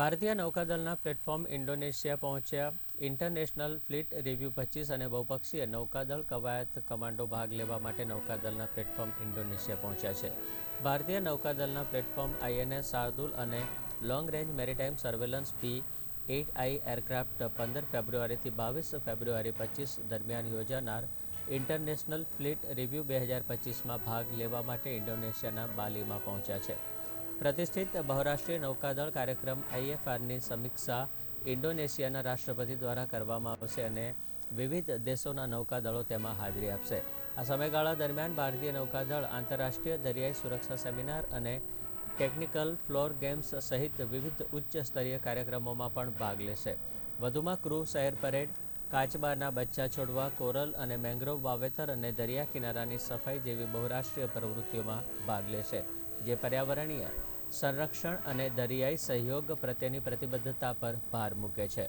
ભારતીય નૌકાદળના platform Indonesia પહોંચ્યા. ઇન્ટરનેશનલ ફ્લીટ રિવ્યૂ પચીસ અને બહુપક્ષીય નૌકાદળ કવાયત કમાન્ડો ભાગ લેવા માટે નૌકાદળના પ્લેટફોર્મ ઇન્ડોનેશિયા પહોંચ્યા છે. ભારતીય નૌકાદળના પ્લેટફોર્મ આઈએનએસ, શાર્દુલ અને long range maritime surveillance P eight I aircraft પંદર ફેબ્રુઆરીથી બાવીસ ફેબ્રુઆરી પચીસ દરમિયાન યોજાનાર ઇન્ટરનેશનલ ફ્લીટ રિવ્યૂ બે હજાર પચીસમાં ભાગ લેવા માટે ઇન્ડોનેશિયાના બાલીમાં પહોંચ્યા છે. પ્રતિષ્ઠિત બહુરાષ્ટ્રીય નૌકાદળ કાર્યક્રમ આઈએફઆરની સમીક્ષા ઇન્ડોનેશિયાના રાષ્ટ્રપતિ દ્વારા કરવામાં આવશે અને વિવિધ દેશોના નૌકાદળો તેમાં હાજરી આપશે. આ સમયગાળા દરમિયાન ભારતીય નૌકાદળ આંતરરાષ્ટ્રીય દરિયાઈ સુરક્ષા સેમિનાર અને ટેકનિકલ ફ્લોર ગેમ્સ સહિત વિવિધ ઉચ્ચ સ્તરીય કાર્યક્રમોમાં પણ ભાગ લેશે. વધુમાં ક્રૂ શહેર પરેડ, કાચબાના બચ્ચા છોડવા, કોરલ અને મેંગ્રોવ વાવેતર અને દરિયા કિનારાની સફાઈ જેવી બહુરાષ્ટ્રીય પ્રવૃત્તિઓમાં ભાગ લેશે. જે પર્યાવરણીય સંરક્ષણ અને દરિયાઈ સહયોગ પ્રત્યેની પ્રતિબદ્ધતા પર ભાર મૂકે છે.